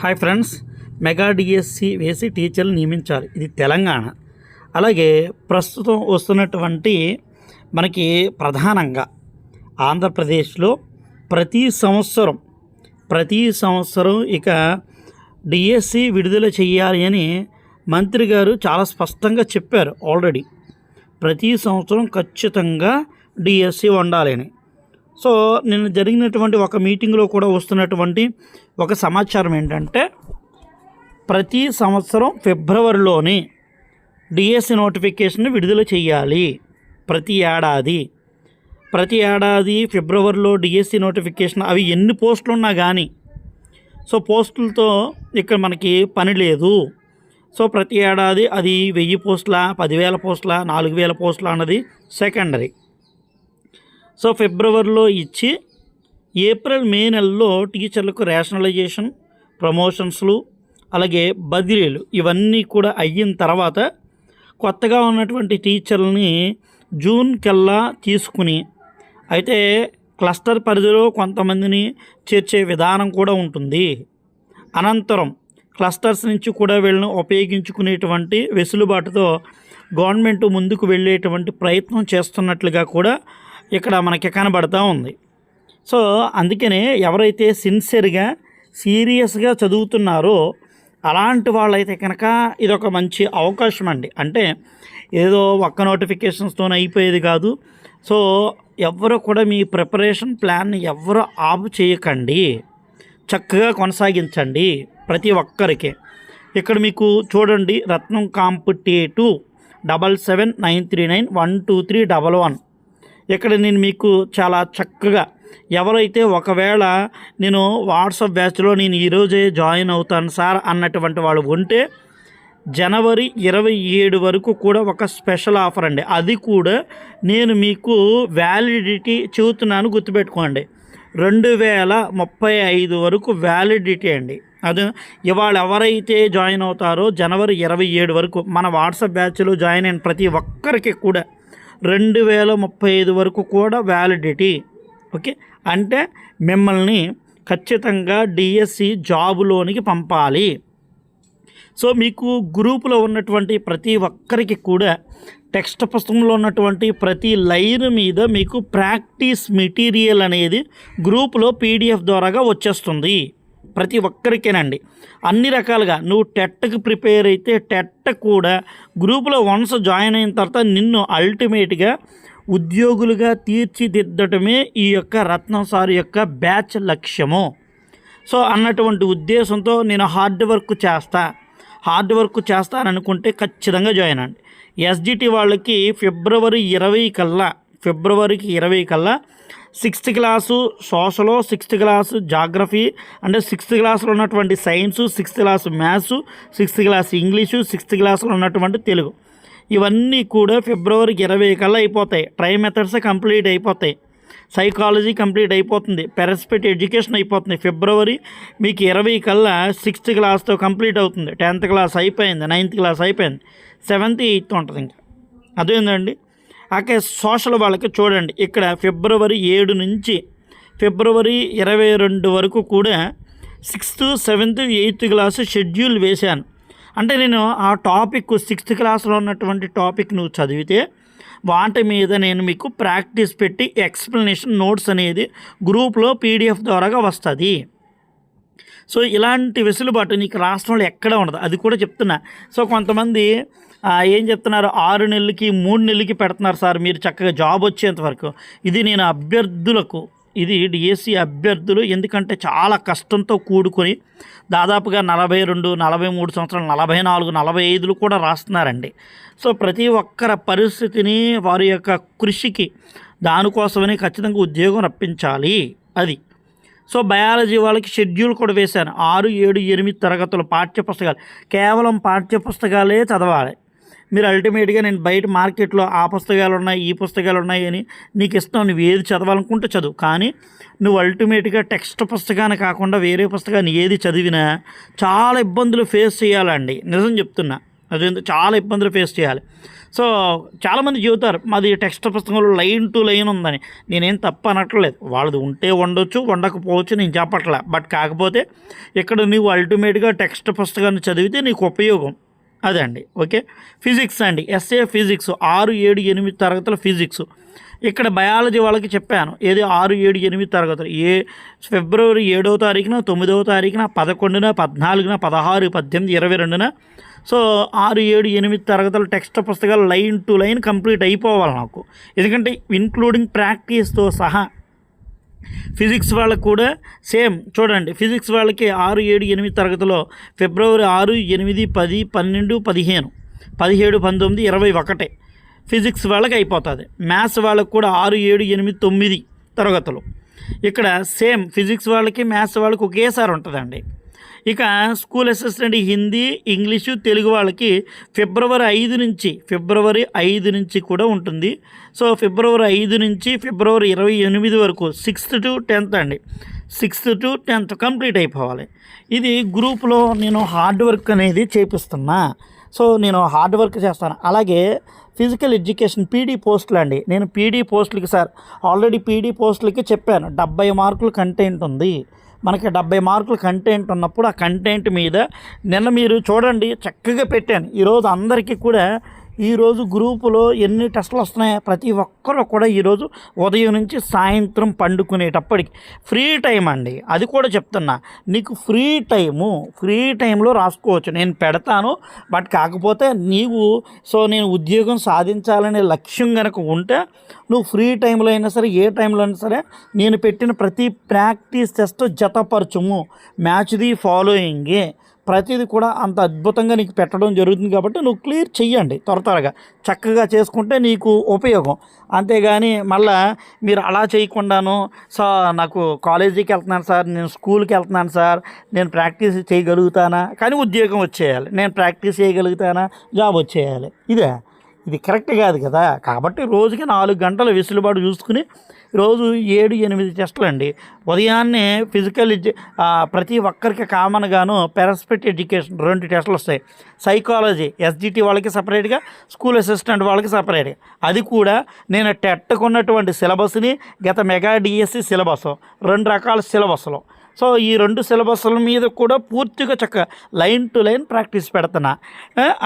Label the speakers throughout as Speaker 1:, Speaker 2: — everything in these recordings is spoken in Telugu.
Speaker 1: హాయ్ ఫ్రెండ్స్ మెగా డిఎస్సి వేసి టీచర్లు నియమించాలి. ఇది తెలంగాణ. అలాగే ప్రస్తుతం వస్తున్నటువంటి మనకి ప్రధానంగా ఆంధ్రప్రదేశ్లో ప్రతి సంవత్సరం ప్రతి సంవత్సరం ఇక డిఎస్సి విడుదల చేయాలి అని మంత్రి గారు చాలా స్పష్టంగా చెప్పారు ఆల్రెడీ. ప్రతి సంవత్సరం ఖచ్చితంగా డిఎస్సి ఉండాలని సో నిన్న జరిగినటువంటి ఒక మీటింగ్లో కూడా వస్తున్నటువంటి ఒక సమాచారం ఏంటంటే ప్రతి సంవత్సరం ఫిబ్రవరిలోని డిఎస్సి నోటిఫికేషన్ విడుదల చేయాలి ప్రతి ఏడాది. ప్రతి ఏడాది ఫిబ్రవరిలో డిఎస్సి నోటిఫికేషన్ అవి ఎన్ని పోస్టులు ఉన్నా కానీ సో పోస్టులతో ఇక్కడ మనకి పని లేదు. సో ప్రతి ఏడాది అది వెయ్యి పోస్టుల పదివేల పోస్టుల నాలుగు వేల పోస్టుల అన్నది సెకండరీ. సో ఫిబ్రవరిలో ఇచ్చి ఏప్రిల్ మే నెలలో టీచర్లకు రేషనలైజేషన్ ప్రమోషన్స్లు అలాగే బదిలీలు ఇవన్నీ కూడా అయిన తర్వాత కొత్తగా ఉన్నటువంటి టీచర్లని జూన్ కల్లా తీసుకుని అయితే క్లస్టర్ పరిధిలో కొంతమందిని చేర్చే విధానం కూడా ఉంటుంది. అనంతరం క్లస్టర్స్ నుంచి కూడా వీళ్ళని ఉపయోగించుకునేటువంటి వెసులుబాటుతో గవర్నమెంట్ ముందుకు వెళ్ళేటువంటి ప్రయత్నం చేస్తున్నట్లుగా కూడా ఇక్కడ మనకి కనబడతా ఉంది. సో అందుకనే ఎవరైతే సిన్సియర్గా సీరియస్గా చదువుతున్నారో అలాంటి వాళ్ళైతే కనుక ఇది ఒక మంచి అవకాశం అండి అంటే ఏదో ఒక్క నోటిఫికేషన్స్తో అయిపోయేది కాదు. సో ఎవరు కూడా మీ ప్రిపరేషన్ ప్లాన్ని ఎవరు ఆపు చేయకండి. చక్కగా కొనసాగించండి ప్రతి ఒక్కరికి. ఇక్కడ మీకు చూడండి Ratnam competitive double seven nine three nine one two three double one. ఇక్కడ నేను మీకు చాలా చక్కగా ఎవరైతే ఒకవేళ నేను వాట్సాప్ బ్యాచ్లో నేను ఈరోజే జాయిన్ అవుతాను సార్ అన్నటువంటి వాళ్ళు ఉంటే జనవరి ఇరవై ఏడు వరకు కూడా ఒక స్పెషల్ ఆఫర్ అండి. అది కూడా నేను మీకు వ్యాలిడిటీ చెబుతున్నాను గుర్తుపెట్టుకోండి. రెండు వేల ముప్పై ఐదు వరకు వ్యాలిడిటీ అండి. అది ఇవాళ ఎవరైతే జాయిన్ అవుతారో జనవరి ఇరవై ఏడు వరకు మన వాట్సాప్ బ్యాచ్లో జాయిన్ అయిన ప్రతి ఒక్కరికి కూడా రెండు వేల ముప్పై ఐదు వరకు కూడా వ్యాలిడిటీ ఓకే అంటే మిమ్మల్ని ఖచ్చితంగా డిఎస్సి జాబులోనికి పంపాలి. సో మీకు గ్రూపులో ఉన్నటువంటి ప్రతి ఒక్కరికి కూడా టెక్స్ట్ పుస్తకంలో ఉన్నటువంటి ప్రతి లైన్ మీద మీకు ప్రాక్టీస్ మెటీరియల్ అనేది గ్రూపులో పీడిఎఫ్ ద్వారాగా వచ్చేస్తుంది. ప్రతి ఒక్కరికేనండి. అన్ని రకాలుగా నువ్వు టెట్కి ప్రిపేర్ అయితే టెట్ కూడా గ్రూపులో వన్స్ జాయిన్ అయిన తర్వాత నిన్ను అల్టిమేట్గా ఉద్యోగులుగా తీర్చిదిద్దటమే ఈ యొక్క రత్నం సార్ యొక్క బ్యాచ్ లక్ష్యము. సో అన్నటువంటి ఉద్దేశంతో నేను హార్డ్ వర్క్ చేస్తా. హార్డ్ వర్క్ చేస్తాననుకుంటే ఖచ్చితంగా జాయిన్ అండి ఎస్జిటి వాళ్ళకి ఫిబ్రవరి ఇరవై కల్లా ఫిబ్రవరికి ఇరవై కల్లా సిక్స్త్ క్లాసు సోషలో సిక్స్త్ క్లాసు జాగ్రఫీ అంటే సిక్స్త్ క్లాస్లో ఉన్నటువంటి science sixth class maths sixth class English sixth క్లాస్లో ఉన్నటువంటి తెలుగు. ఇవన్నీ కూడా ఫిబ్రవరికి ఇరవై కల్లా అయిపోతాయి. ట్రై మెథడ్స్ కంప్లీట్ అయిపోతాయి. సైకాలజీ కంప్లీట్ అయిపోతుంది. పెరస్పెట్ ఎడ్యుకేషన్ అయిపోతుంది. ఫిబ్రవరి మీకు ఇరవై కల్లా సిక్స్త్ క్లాస్తో కంప్లీట్ అవుతుంది. టెన్త్ క్లాస్ అయిపోయింది నైన్త్ క్లాస్ అయిపోయింది. సెవెంత్ ఎయిత్ ఉంటుంది ఇంకా. అదేందండి? అకే సోషల్ వాళ్ళకి చూడండి. ఇక్కడ ఫిబ్రవరి ఏడు నుంచి ఫిబ్రవరి ఇరవై రెండు వరకు కూడా sixth seventh eighth class schedule వేశాను. అంటే నేను ఆ టాపిక్ సిక్స్త్ క్లాస్లో ఉన్నటువంటి టాపిక్ నువ్వు చదివితే వాటి మీద నేను మీకు ప్రాక్టీస్ పెట్టి ఎక్స్ప్లెనేషన్ నోట్స్ అనేది గ్రూప్లో పీడిఎఫ్ ద్వారాగా వస్తుంది. సో ఇలాంటి వెసులుబాటు నీకు రాష్ట్రంలో ఎక్కడ ఉండదు. అది కూడా చెప్తున్నా. సో కొంతమంది ఏం చెప్తున్నారు? ఆరు నెలలకి మూడు నెలలకి పెడుతున్నారు సార్. మీరు చక్కగా జాబ్ వచ్చేంత వరకు. ఇది నేను అభ్యర్థులకు ఇది డిఎస్సి అభ్యర్థులు ఎందుకంటే చాలా కష్టంతో కూడుకొని దాదాపుగా నలభై రెండు నలభై మూడు సంవత్సరాలు నలభై నాలుగు నలభై ఐదులు కూడా రాస్తున్నారండి. సో ప్రతి ఒక్కరి పరిస్థితిని వారి యొక్క కృషికి దానికోసమని ఖచ్చితంగా ఉద్యోగం రప్పించాలి. అది. సో బయాలజీ వాళ్ళకి షెడ్యూల్ కూడా వేశాను ఆరు ఏడు ఎనిమిది తరగతుల పాఠ్యపుస్తకాలు. కేవలం పాఠ్యపుస్తకాలే చదవాలి. మీరు అల్టిమేట్గా నేను బయట మార్కెట్లో ఆ పుస్తకాలు ఉన్నాయి ఈ పుస్తకాలు ఉన్నాయి అని నీకు ఇష్టం నువ్వు ఏది చదవాలనుకుంటే చదువు. కానీ నువ్వు అల్టిమేట్గా టెక్స్ట్ పుస్తకాన్ని కాకుండా వేరే పుస్తకాన్ని ఏది చదివినా చాలా ఇబ్బందులు ఫేస్ చేయాలండి. నిజం చెప్తున్నా. అది చాలా ఇబ్బందులు ఫేస్ చేయాలి. సో చాలామంది చెబుతారు మాది టెక్స్ట్ పుస్తకంలో లైన్ టు లైన్ ఉందని. నేనేం తప్పు అనట్లేదు. వాళ్ళది ఉంటే ఉండొచ్చు ఉండకపోవచ్చు నేను చెప్పట్లే బట్ కాకపోతే ఇక్కడ నువ్వు అల్టిమేట్గా టెక్స్ట్ పుస్తకాన్ని చదివితే నీకు ఉపయోగం. అదే అండి. ఓకే ఫిజిక్స్ అండి. ఎస్ఏ ఫిజిక్స్ ఆరు ఏడు ఎనిమిది తరగతుల ఫిజిక్స్ ఇక్కడ బయాలజీ వాళ్ళకి చెప్పాను. ఏది ఆరు ఏడు ఎనిమిది తరగతులు? ఏ ఫిబ్రవరి ఏడవ తారీఖున తొమ్మిదవ తారీఖున పదకొండున పద్నాలుగున పదహారు పద్దెనిమిది ఇరవై రెండున సో ఆరు ఏడు ఎనిమిది తరగతుల టెక్స్ట్ పుస్తకాలు లైన్ టు లైన్ కంప్లీట్ అయిపోవాలి నాకు. ఎందుకంటే ఇన్క్లూడింగ్ ప్రాక్టీస్తో సహా ఫిజిక్స్ వాళ్ళకు కూడా సేమ్. చూడండి ఫిజిక్స్ వాళ్ళకి ఆరు ఏడు ఎనిమిది తరగతిలో ఫిబ్రవరి ఆరు ఎనిమిది పది పన్నెండు పదిహేను పదిహేడు పంతొమ్మిది ఇరవై ఒకటే ఫిజిక్స్ వాళ్ళకి అయిపోతుంది. మ్యాథ్స్ వాళ్ళకు కూడా ఆరు ఏడు ఎనిమిది తొమ్మిది తరగతులు. ఇక్కడ సేమ్ ఫిజిక్స్ వాళ్ళకి మ్యాథ్స్ వాళ్ళకి ఒకేసారి ఉంటుందండి. ఇక school assistant Hindi English Telugu వాళ్ళకి ఫిబ్రవరి ఐదు నుంచి ఫిబ్రవరి ఐదు నుంచి కూడా ఉంటుంది. సో ఫిబ్రవరి ఐదు నుంచి ఫిబ్రవరి ఇరవై ఎనిమిది వరకు సిక్స్త్ టు టెన్త్ అండి. సిక్స్త్ టు టెన్త్ కంప్లీట్ అయిపోవాలి. ఇది గ్రూప్లో నేను హార్డ్ వర్క్ అనేది చేపిస్తున్నా. సో నేను హార్డ్ వర్క్ చేస్తాను. అలాగే ఫిజికల్ ఎడ్యుకేషన్ పీడీ పోస్టులు అండి. నేను పీడీ పోస్టులకి సార్ ఆల్రెడీ పీడీ పోస్టులకి చెప్పాను. డెబ్బై మార్కులు కంటెంట్ ఉంది. మనకి డెబ్బై మార్కులు కంటెంట్ ఉన్నప్పుడు ఆ కంటెంట్ మీద నిన్న మీరు చూడండి చక్కగా పెట్టాను. ఈరోజు అందరికీ కూడా ఈరోజు గ్రూపులో ఎన్ని టెస్టులు వస్తున్నాయో ప్రతి ఒక్కరు కూడా ఈరోజు ఉదయం నుంచి సాయంత్రం పండుకునేటప్పటికి ఫ్రీ టైం అండి. అది కూడా చెప్తున్నా. నీకు ఫ్రీ టైము ఫ్రీ టైంలో రాసుకోవచ్చు. నేను పెడతాను. బట్ కాకపోతే నీవు సో నేను ఉద్యోగం సాధించాలనే లక్ష్యం కనుక ఉంటే నువ్వు ఫ్రీ టైంలో అయినా సరే ఏ టైంలో అయినా సరే నేను పెట్టిన ప్రతి ప్రాక్టీస్ టెస్ట్ జతపరచుము. మ్యాచ్ది ఫాలోయింగే. ప్రతిదీ కూడా అంత అద్భుతంగా నీకు పెట్టడం జరుగుతుంది కాబట్టి నువ్వు క్లియర్ చెయ్యండి త్వర త్వరగా. చక్కగా చేసుకుంటే నీకు ఉపయోగం. అంతేగాని మళ్ళా మీరు అలా చేయకుండాను సో నాకు కాలేజీకి వెళ్తున్నాను సార్ నేను స్కూల్కి వెళ్తున్నాను సార్ నేను ప్రాక్టీస్ చేయగలుగుతానా? కానీ ఉద్యోగం వచ్చేయాలి. నేను ప్రాక్టీస్ చేయగలుగుతానా? జాబ్ వచ్చేయాలి. ఇదే. ఇది కరెక్ట్ కాదు కదా. కాబట్టి రోజుకి నాలుగు గంటల వెసులుబాటు చూసుకుని రోజు ఏడు ఎనిమిది టెస్టులు అండి ఉదయాన్నే ఫిజికల్ ఎడ్యు ప్రతి ఒక్కరికి కామన్గాను పెరస్పెక్ట్ ఎడ్యుకేషన్ రెండు టెస్టులు వస్తాయి. సైకాలజీ ఎస్జిటి వాళ్ళకి సపరేట్గా స్కూల్ అసిస్టెంట్ వాళ్ళకి సపరేట్గా అది కూడా నేను టెట్టుకున్నటువంటి సిలబస్ని గత మెగా డిఎస్సి సిలబస్. రెండు రకాల సిలబస్లు. సో ఈ రెండు సిలబస్ల మీద కూడా పూర్తిగా చక్క లైన్ టు లైన్ ప్రాక్టీస్ పెడుతున్నా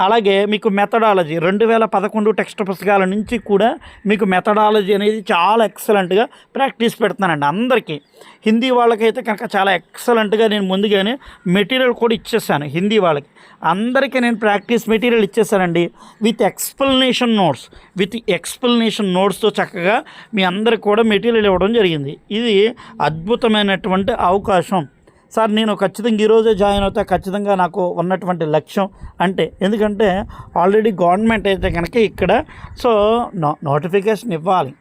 Speaker 1: అలాగే మీకు మెథడాలజీ రెండు వేల పదకొండు టెక్స్ట్ పుస్తకాల నుంచి కూడా మీకు మెథడాలజీ అనేది చాలా ఎక్సలెంట్గా ప్రాక్టీస్ పెడుతున్నానండి అందరికీ. హిందీ వాళ్ళకైతే కనుక చాలా ఎక్సలెంట్గా నేను ముందుగానే మెటీరియల్ కూడా ఇచ్చేసాను హిందీ వాళ్ళకి. అందరికీ నేను practice material ఇచ్చేసానండి. With explanation notes with explanation నోట్స్తో చక్కగా మీ అందరికి కూడా మెటీరియల్ ఇవ్వడం జరిగింది. ఇది అద్భుతమైనటువంటి అవకాశం. సార్ నేను ఖచ్చితంగా ఈరోజే జాయిన్ అవుతా ఖచ్చితంగా నాకు ఉన్నటువంటి లక్ష్యం అంటే ఎందుకంటే ఆల్రెడీ గవర్నమెంట్ అయితే కనుక ఇక్కడ సో నో నోటిఫికేషన్ ఇవ్వాలి.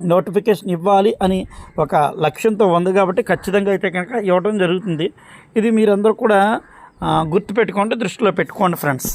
Speaker 1: నోటిఫికేషన్ ఇవ్వాలి అని ఒక లక్ష్యంతో ఉంది కాబట్టి ఖచ్చితంగా అయితే కనుక ఇవ్వడం జరుగుతుంది. ఇది మీరందరూ కూడా గుర్తుపెట్టుకోండి దృష్టిలో పెట్టుకోండి ఫ్రెండ్స్.